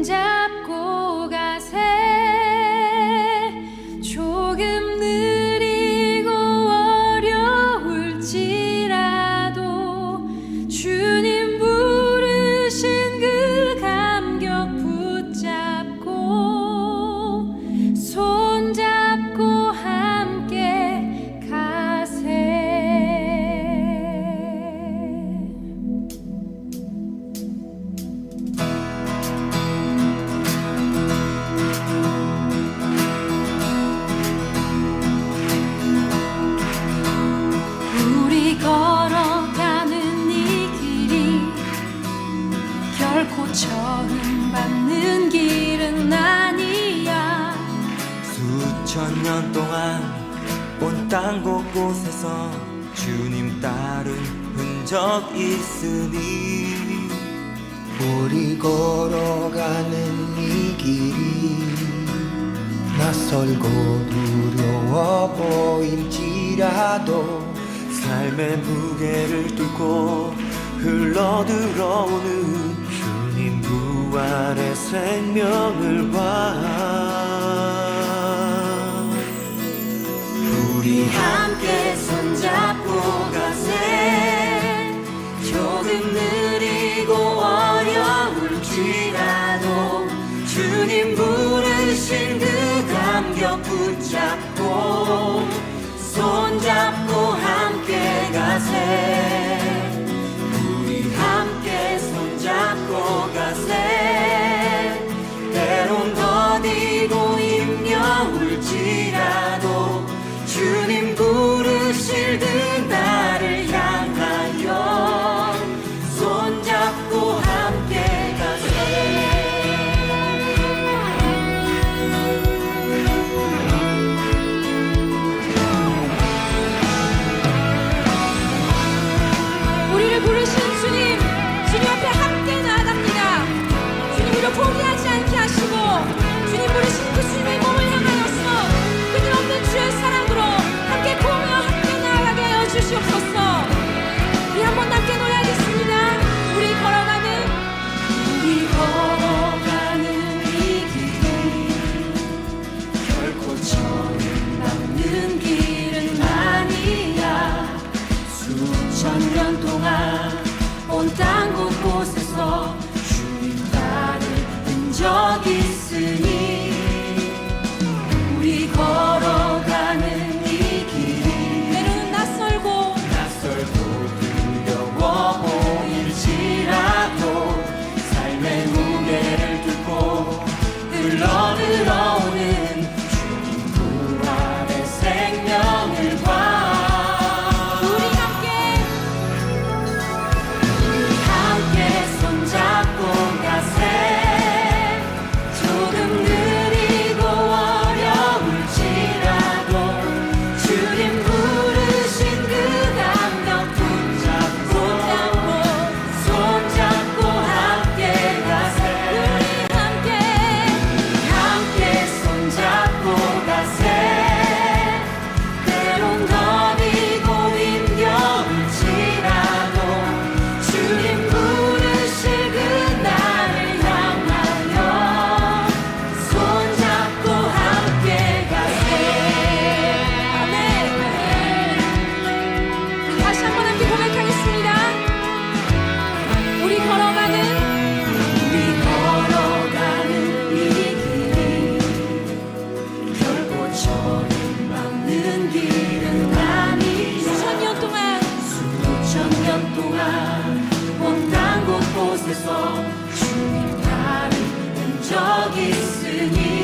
혼자 10년 동안 온 땅 곳곳에서 주님 따른 흔적 있으니 우리 걸어가는 이 길이 낯설고 두려워 보임지라도 삶의 무게를 뚫고 흘러들어오는 주님 그 부활의 생명을 봐. 함께 손잡고 가세. 조금 느리고 어려울지라도 주님 verdi. 想让。 있으니